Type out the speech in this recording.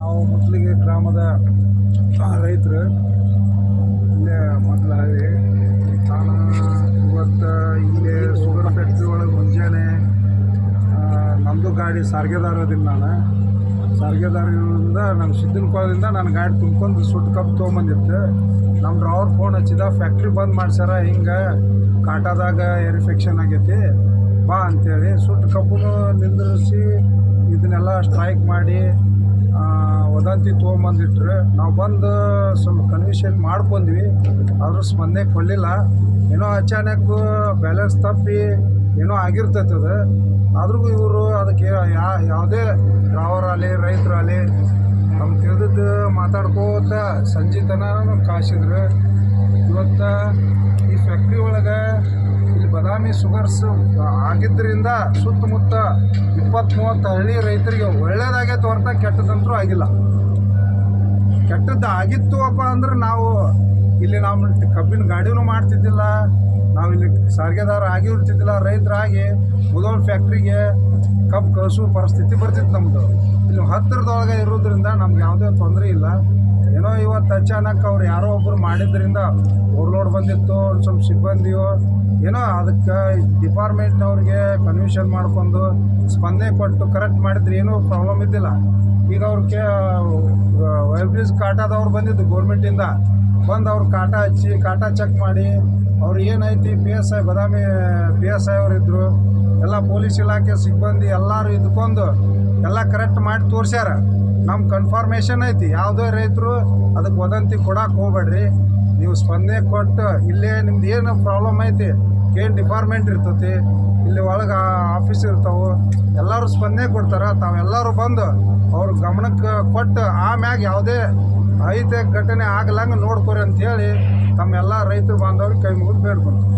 ನಾವು ಮೊದಲಿಗೆ ಗ್ರಾಮದ ರೈತರು, ಇಲ್ಲೇ ಮೊದಲ ಹಳ್ಳಿ ನಾನು ಇವತ್ತು ಇಲ್ಲೇ ಶುಗರ್ ಫ್ಯಾಕ್ಟ್ರಿ ಒಳಗೆ ಮುಂಜಾನೆ ನಮ್ಮದು ಗಾಡಿ ಸಾರಿಗೆದಾರದಿಂದ ನಾನು. ಸಾರಿಗೆದಾರದಿಂದ ನಾನು ಸಿದ್ದಿನ ಕೋಲದಿಂದ ನಾನು ಗಾಡಿ ತುಂಬ್ಕೊಂಡು ಸುಟ್ಟು ಕಪ್ ತೊಗೊಂಬಂದಿತ್ತು ನಮ್ಮ ಡ್ರಾವರ್ ಫೋನ್ ಹಚ್ಚಿದ ಫ್ಯಾಕ್ಟ್ರಿ ಬಂದ್ ಮಾಡ್ಸ್ಯಾರ, ಹಿಂಗೆ ಕಾಟಾದಾಗ ಎರಿಫೆಕ್ಷನ್ ಆಗೈತಿ, ಬಾ ಅಂತೇಳಿ ಸುಟ್ಟು ಕಬ್ಬನ್ನು ನಿಂದ್ರಿಸಿ, ಇದನ್ನೆಲ್ಲ ಸ್ಟ್ರೈಕ್ ಮಾಡಿ ವದಂತಿ ತೊಗೊಂಬಂದಿಟ್ರು ನಾವು ಬಂದು ಸ್ವಲ್ಪ ಕನ್ವಿಷನ್ ಮಾಡ್ಕೊಂಡ್ವಿ, ಆದರೂ ಸ್ಪಂದನೆ ಕೊಡಲಿಲ್ಲ. ಏನೋ ಅಚಾನಕ್ ಬ್ಯಾಲೆನ್ಸ್ ತಪ್ಪಿ ಏನೋ ಆಗಿರ್ತೈತೆ ಅದು ಆದ್ರೂ ಇವರು ಅದಕ್ಕೆ ಯಾ, ಯಾವುದೇ ಡ್ರಾವರಾಗಲಿ ರೈತರಾಗಲಿ ನಮ್ಮ ತಿಳಿದಿದ್ದು ಮಾತಾಡ್ಕೋತ ಸಂಜೆ ತನಕ ಕಾಸಿದ್ರು. ಇವತ್ತು ಈ ಫ್ಯಾಕ್ಟ್ರಿ ಒಳಗೆ ಬದಾಮಿ ಶುಗರ್ಸ್ ಆಗಿದ್ದರಿಂದ ಸುತ್ತಮುತ್ತ ಇಪ್ಪತ್ತು ಮೂವತ್ತು ಹಳ್ಳಿ ರೈತರಿಗೆ ಒಳ್ಳೇದಾಗೈತೆ ಹೊರತ ಕೆಟ್ಟದಂತರೂ ಆಗಿಲ್ಲ. ಕೆಟ್ಟದ್ದು ಆಗಿತ್ತು ಅಪ್ಪ ಅಂದ್ರೆ ನಾವು ಇಲ್ಲಿ ನಾವು ಕಬ್ಬಿನ ಗಾಡಿನೂ ಮಾಡ್ತಿದ್ದಿಲ್ಲ, ನಾವು ಇಲ್ಲಿ ಸಾರಿಗೆದಾರ ಆಗಿ ಇರ್ತಿದ್ದಿಲ್ಲ ರೈತರಾಗಿ, ಮುದೋಲ್ ಫ್ಯಾಕ್ಟ್ರಿಗೆ ಕಬ್ಬು ಕಳಿಸೋ ಪರಿಸ್ಥಿತಿ ಬರ್ತಿತ್ತು ನಮ್ಮದು ಇಲ್ಲಿ ಹತ್ತಿರದೊಳಗೆ ಇರೋದ್ರಿಂದ ನಮ್ಗೆ ಯಾವುದೇ ತೊಂದರೆ ಇಲ್ಲ. ಇವತ್ತು ಅಚಾನಕ್ ಅವ್ರು ಯಾರೋ ಒಬ್ಬರು ಮಾಡಿದ್ರಿಂದ ಓವರ್ಲೋಡ್ ಬಂದಿತ್ತು, ಸ್ವಲ್ಪ ಸಿಬ್ಬಂದಿಯೋ, ಏನೋ ಅದಕ್ಕೆ ಡಿಪಾರ್ಟ್ಮೆಂಟ್ನವ್ರಿಗೆ ಕನ್ವಿಷನ್ ಮಾಡ್ಕೊಂಡು ಸ್ಪಂದನೆ ಕೊಟ್ಟು ಕರೆಕ್ಟ್ ಮಾಡಿದ್ರೆ ಏನೂ ಪ್ರಾಬ್ಲಮ್ ಇದ್ದಿಲ್ಲ. ಈಗ ಅವ್ರಿಗೆ ವೈಬ್ರಿಜ್ ಕಾಟಾದವ್ರು ಬಂದಿದ್ದು ಗೋರ್ಮೆಂಟಿಂದ ಬಂದು ಅವ್ರು ಕಾಟ ಹಚ್ಚಿ, ಕಾಟ ಚೆಕ್ ಮಾಡಿ ಅವ್ರು ಏನೈತಿ P S I Badami P S I ಅವರಿದ್ದರು ಎಲ್ಲ ಪೊಲೀಸ್ ಇಲಾಖೆ ಸಿಬ್ಬಂದಿ ಎಲ್ಲರೂ ಇದ್ಕೊಂಡು ಎಲ್ಲ ಕರೆಕ್ಟ್ ಮಾಡಿ ತೋರಿಸ್ಯಾರ. ನಮ್ಮ ಕನ್ಫರ್ಮೇಷನ್ ಐತಿ, ಯಾವುದೇ ರೈತರು ಅದಕ್ಕೆ ವದಂತಿ ಕೊಡಕ್ಕೆ ಹೋಗ್ಬೇಡ್ರಿ. ನೀವು ಸ್ಪಂದನೆ ಕೊಟ್ಟು, ಇಲ್ಲೇ ನಿಮ್ದು ಏನು ಪ್ರಾಬ್ಲಮ್ ಐತಿ, ಏನು ಡಿಪಾರ್ಟ್ಮೆಂಟ್ ಇರ್ತೈತಿ, ಇಲ್ಲಿ ಒಳಗೆ ಆಫೀಸ್ ಇರ್ತಾವೆ, ಎಲ್ಲರೂ ಸ್ಪಂದನೆ ಕೊಡ್ತಾರೆ. ತಾವೆಲ್ಲರೂ ಬಂದು ಅವ್ರ ಗಮನಕ್ಕೆ ಕೊಟ್ಟು ಆಮ್ಯಾಗ ಯಾವುದೇ ಅಹಿತ ಘಟನೆ ಆಗ್ಲಂಗೆ ನೋಡ್ಕೊರಿ ಅಂತೇಳಿ ತಮ್ಮೆಲ್ಲ ರೈತರು ಬಾಂಧವ್ರಿಗೆ ಕೈ ಮುಗಿದು ಬೇಡ್ಕೊಂತೀವಿ